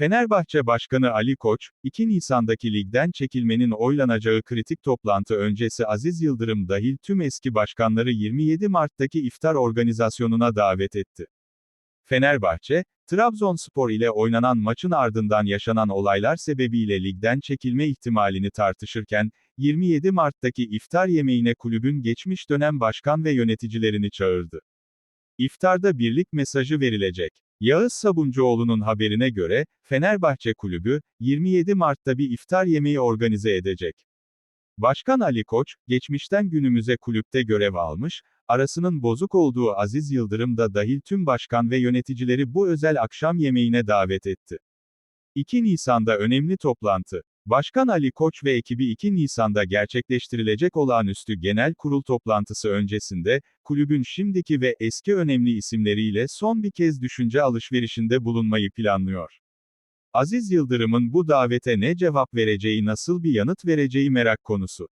Fenerbahçe Başkanı Ali Koç, 2 Nisan'daki ligden çekilmenin oylanacağı kritik toplantı öncesi Aziz Yıldırım dahil tüm eski başkanları 27 Mart'taki iftar organizasyonuna davet etti. Fenerbahçe, Trabzonspor ile oynanan maçın ardından yaşanan olaylar sebebiyle ligden çekilme ihtimalini tartışırken, 27 Mart'taki iftar yemeğine kulübün geçmiş dönem başkan ve yöneticilerini çağırdı. İftarda birlik mesajı verilecek. Yağız Sabuncuoğlu'nun haberine göre, Fenerbahçe Kulübü, 27 Mart'ta bir iftar yemeği organize edecek. Başkan Ali Koç, geçmişten günümüze kulüpte görev almış, arasının bozuk olduğu Aziz Yıldırım da dahil tüm başkan ve yöneticileri bu özel akşam yemeğine davet etti. 2 Nisan'da önemli toplantı. Başkan Ali Koç ve ekibi 2 Nisan'da gerçekleştirilecek olağanüstü genel kurul toplantısı öncesinde, kulübün şimdiki ve eski önemli isimleriyle son bir kez düşünce alışverişinde bulunmayı planlıyor. Aziz Yıldırım'ın bu davete ne cevap vereceği nasıl bir yanıt vereceği merak konusu.